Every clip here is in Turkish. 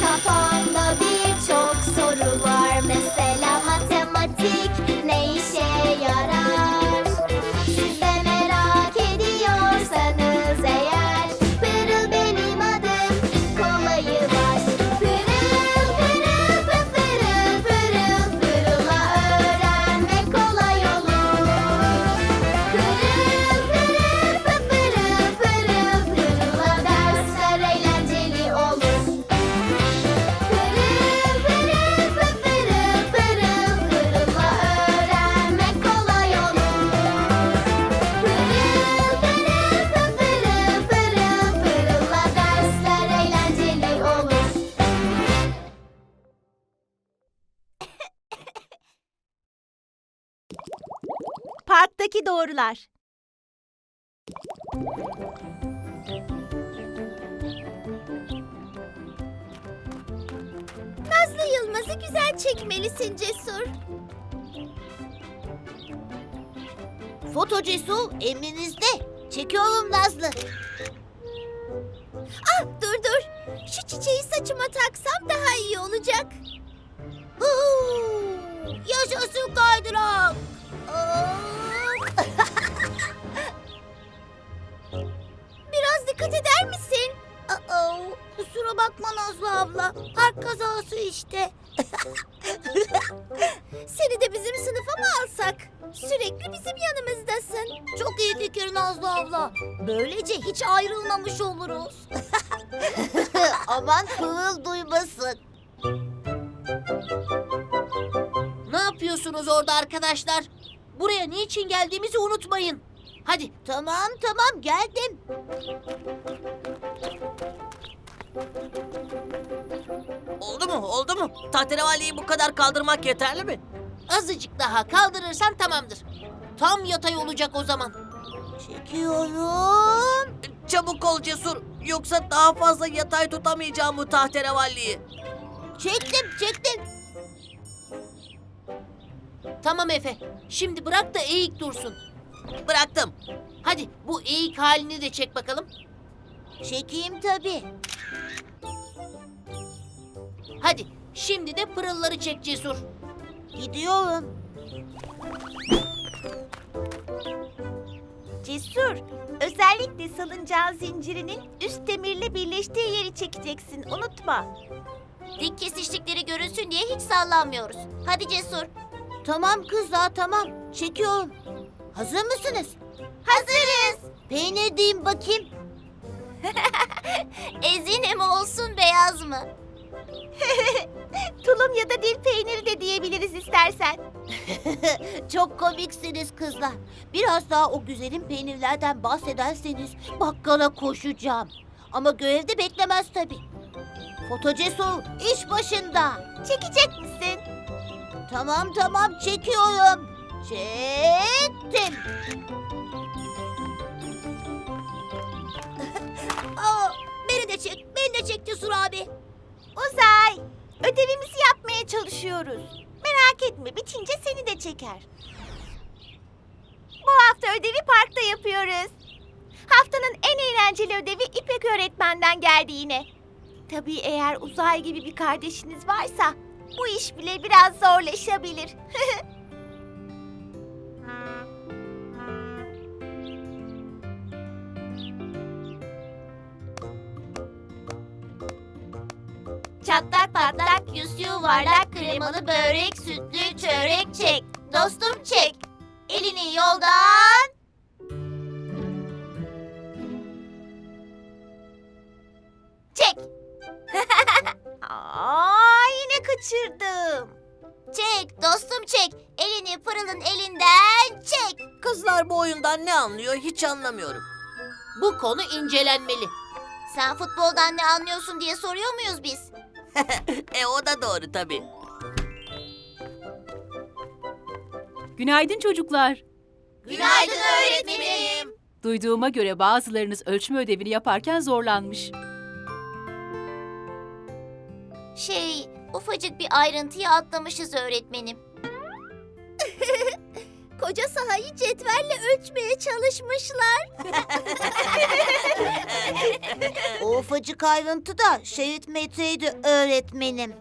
Kafamda birçok soru var. Mesela Parktaki doğrular. Nazlı Yılmaz'ı güzel çekmelisin Cesur. Foto Cesur emrinizde. Çekiyorum Nazlı. Sürekli bizim yanımızdasın. Çok iyi fikir Nazlı abla. Böylece hiç ayrılmamış oluruz. Aman Pırıl duymasın. Ne yapıyorsunuz orada arkadaşlar? Buraya niçin geldiğimizi unutmayın. Hadi Tamam tamam geldim. Oldu mu? Oldu mu? Tahterevaliyi bu kadar kaldırmak yeterli mi? Azıcık daha kaldırırsan tamamdır. Tam yatay olacak o zaman. Çekiyorum. Çabuk ol cesur. Yoksa daha fazla yatay tutamayacağım bu tahterevalliyi. Çektim çektim. Tamam Efe. Şimdi bırak da eğik dursun. Bıraktım. Hadi bu eğik halini de çek bakalım. Çekeyim tabii. Hadi şimdi de pırılları çek cesur. Gidiyorum. Cesur, özellikle salıncağın zincirinin üst demirle birleştiği yeri çekeceksin. Unutma. Dik kesiştikleri görünsün diye hiç sallanmıyoruz. Hadi Cesur. Tamam kızlar tamam. Çekiyorum. Hazır mısınız? Hazırız. Peynir diyeyim bakayım. Ezine mi olsun beyaz mı? Tulum ya da dil peyniri de diyebiliriz istersen. Çok komiksiniz kızlar. Biraz daha o güzelim peynirlerden bahsederseniz bakkala koşacağım. Ama görevde beklemez tabii. Foto Cesur iş başında. Çekecek misin? Tamam tamam çekiyorum. Çektim. Aa, beni de çek, beni de çek Cesur abi. Uzay, ödevimizi yapmaya çalışıyoruz. Merak etme, bitince seni de çeker. Bu hafta ödevi parkta yapıyoruz. Haftanın en eğlenceli ödevi İpek öğretmenden geldi yine. Tabii eğer uzay gibi bir kardeşiniz varsa bu iş bile biraz zorlaşabilir. Çatlak patlak, yüz yuvarlak, kremalı börek, sütlü çörek çek. Dostum çek. Elini yoldan. Çek. Aa, yine kaçırdım. Çek dostum çek. Elini pırılın elinden çek. Kızlar bu oyundan ne anlıyor hiç anlamıyorum. Bu konu incelenmeli. Sen futboldan ne anlıyorsun diye soruyor muyuz biz? E o da doğru tabii. Günaydın çocuklar. Günaydın öğretmenim. Duyduğuma göre bazılarınız ölçme ödevini yaparken zorlanmış. Şey, ufacık bir ayrıntıyı atlamışız öğretmenim. koca sahayı cetvelle ölçmeye çalışmışlar. O ufacık ayrıntı da şerit metreydi öğretmenim.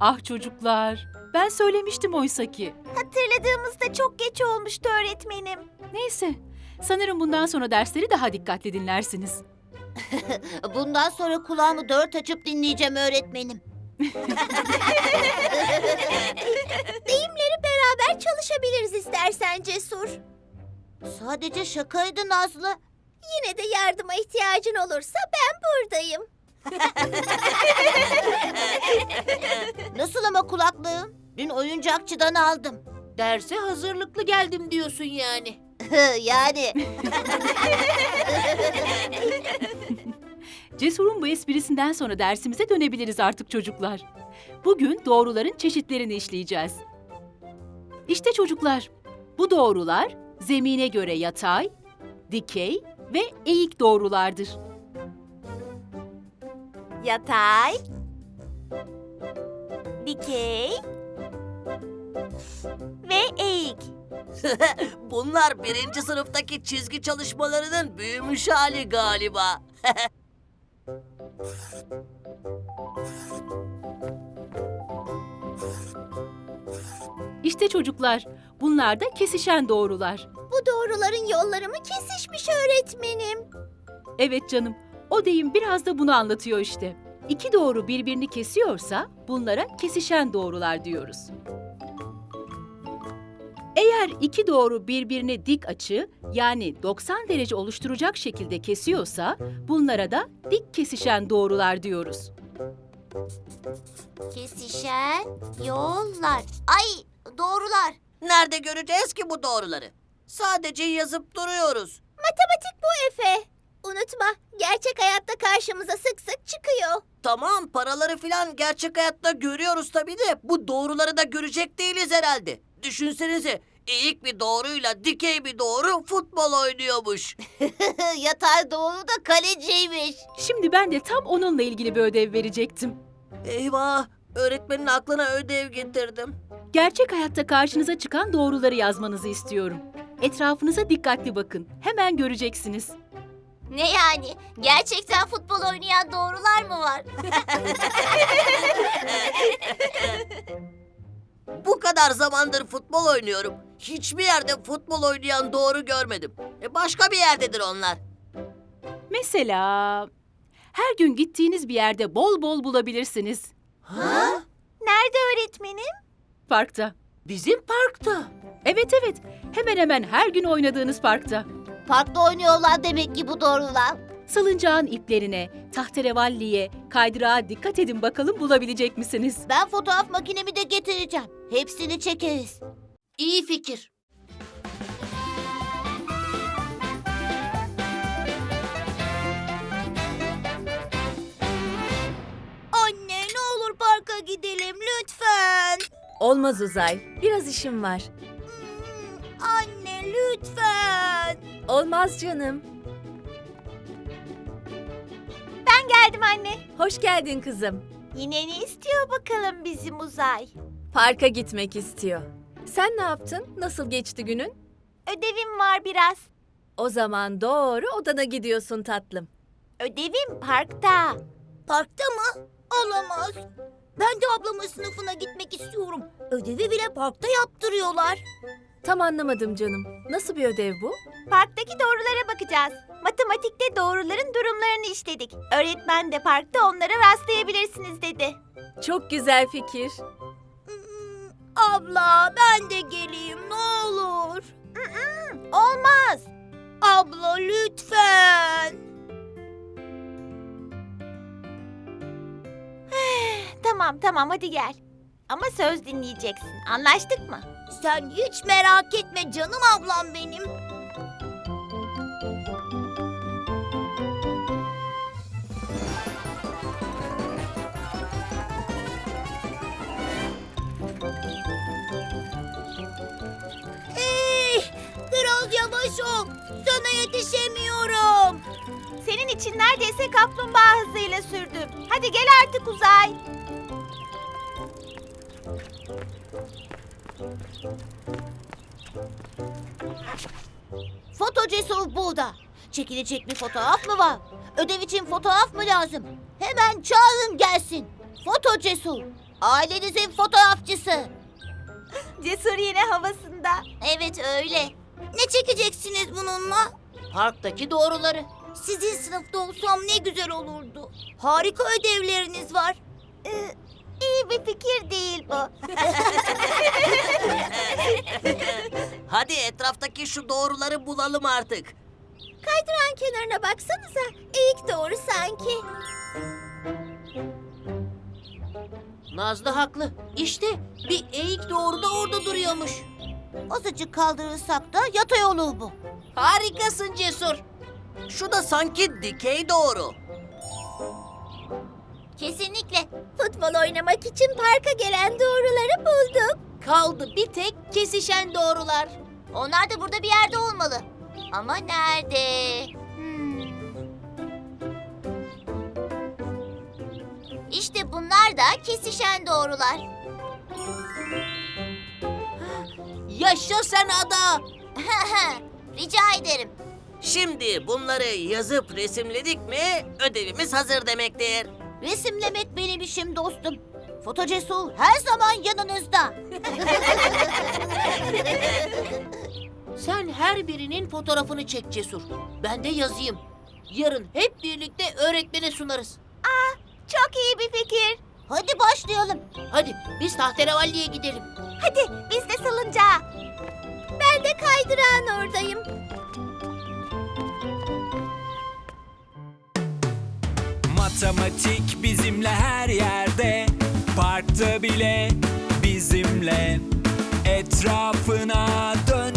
Ah çocuklar, ben söylemiştim oysa ki. Hatırladığımızda çok geç olmuştu öğretmenim. Neyse, sanırım bundan sonra dersleri daha dikkatli dinlersiniz. Bundan sonra kulağımı dört açıp dinleyeceğim öğretmenim. Sadece şakaydı Nazlı. Yine de yardıma ihtiyacın olursa ben buradayım. Nasıl ama kulaklığım? Dün oyuncakçıdan aldım. Derse hazırlıklı geldim diyorsun yani. yani Cesur'un bu esprisinden sonra dersimize dönebiliriz artık çocuklar. Bugün doğruların çeşitlerini işleyeceğiz. İşte çocuklar, bu doğrular zemine göre yatay, dikey ve eğik doğrulardır. Yatay, dikey ve eğik. Bunlar birinci sınıftaki çizgi çalışmalarının büyümüş hali galiba. İşte çocuklar, bunlar da kesişen doğrular. Bu doğruların yolları mı kesişmiş öğretmenim? Evet canım, o deyim biraz da bunu anlatıyor işte. İki doğru birbirini kesiyorsa bunlara kesişen doğrular diyoruz. Eğer iki doğru birbirini dik açı yani 90 derece oluşturacak şekilde kesiyorsa bunlara da dik kesişen doğrular diyoruz. kesişen yollar. Ay doğrular. Nerede göreceğiz ki bu doğruları? Sadece yazıp duruyoruz. Matematik bu Efe. Unutma, gerçek hayatta karşımıza sık sık çıkıyor. Tamam paraları filan gerçek hayatta görüyoruz tabii de bu doğruları da görecek değiliz herhalde. Düşünsenize eğik bir doğruyla dikey bir doğru futbol oynuyormuş. Yatay doğru da kaleciymiş. Şimdi ben de tam onunla ilgili bir ödev verecektim. Eyvah öğretmenin aklına ödev getirdim. Gerçek hayatta karşınıza çıkan doğruları yazmanızı istiyorum. Etrafınıza dikkatli bakın. Hemen göreceksiniz. Ne yani? Gerçekten futbol oynayan doğrular mı var? Bu kadar zamandır futbol oynuyorum. Hiçbir yerde futbol oynayan doğru görmedim. E başka bir yerdedir onlar. Mesela her gün gittiğiniz bir yerde bol bol bulabilirsiniz. Ha? Nerede öğretmenim? Parkta. Bizim parkta. Evet evet. Hemen hemen her gün oynadığınız parkta. Parkta oynuyorlar demek ki bu doğrular. Salıncağın iplerine, tahterevalliye, kaydırağa dikkat edin bakalım bulabilecek misiniz? Ben fotoğraf makinemi de getireceğim. Hepsini çekeriz. İyi fikir. Olmaz Uzay. Biraz işim var. Anne lütfen. Olmaz canım. Ben geldim anne. Hoş geldin kızım. Yine ne istiyor bakalım bizim uzay? Parka gitmek istiyor. Sen ne yaptın? Nasıl geçti günün? Ödevim var biraz. O zaman doğru odana gidiyorsun tatlım. Ödevim parkta. Parkta mı? Olamaz. Ben de ablamın sınıfına gitmek istiyorum. Ödevi bile parkta yaptırıyorlar. Tam anlamadım canım. Nasıl bir ödev bu? Parktaki doğrulara bakacağız. Matematikte doğruların durumlarını işledik. Öğretmen de parkta onlara rastlayabilirsiniz dedi. Çok güzel fikir. Hmm, Abla ben de geleyim ne olur. Olmaz. Abla lütfen. Tamam tamam hadi gel. Ama söz dinleyeceksin. Anlaştık mı? Sen hiç merak etme canım ablam benim. Hey, biraz yavaş ol. Sana yetişemiyorum. Senin için neredeyse kaplumbağa hızıyla sürdüm. Hadi gel artık uzay. Foto Cesur burada. Çekilecek bir fotoğraf mı var? Ödev için fotoğraf mı lazım? Hemen çağırın gelsin. Foto Cesur. Ailenizin fotoğrafçısı. Cesur yine havasında. Evet öyle. Ne çekeceksiniz bununla? Parktaki doğruları. Sizin sınıfta olsam ne güzel olurdu. Harika ödevleriniz var. Ee, iyi bir fikir değil bu. Hadi etraftaki şu doğruları bulalım artık. Kaydıran kenarına baksanıza. İlk doğru sanki. Nazlı haklı. İşte bir eğik doğru da orada duruyormuş. Azıcık kaldırırsak da yatay olur bu. Harikasın Cesur. Şu da sanki dikey doğru. Kesinlikle. Futbol oynamak için parka gelen doğruları bulduk. Kaldı bir tek kesişen doğrular. Onlar da burada bir yerde olmalı. Ama nerede? Hmm. İşte bunlar da kesişen doğrular. Yaşa sen ada. Rica ederim. Şimdi bunları yazıp resimledik mi ödevimiz hazır demektir. Resimlemek benim işim dostum. Foto Cesur her zaman yanınızda. Sen her birinin fotoğrafını çek Cesur. Ben de yazayım. Yarın hep birlikte öğretmene sunarız. Çok iyi bir fikir. Hadi başlayalım. Hadi biz tahterevalliye gidelim. Hadi biz de salıncağa. Ben de kaydırağın oradayım. Matematik bizimle her yerde. Parkta bile bizimle. Etrafına dön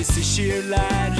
Pis işirler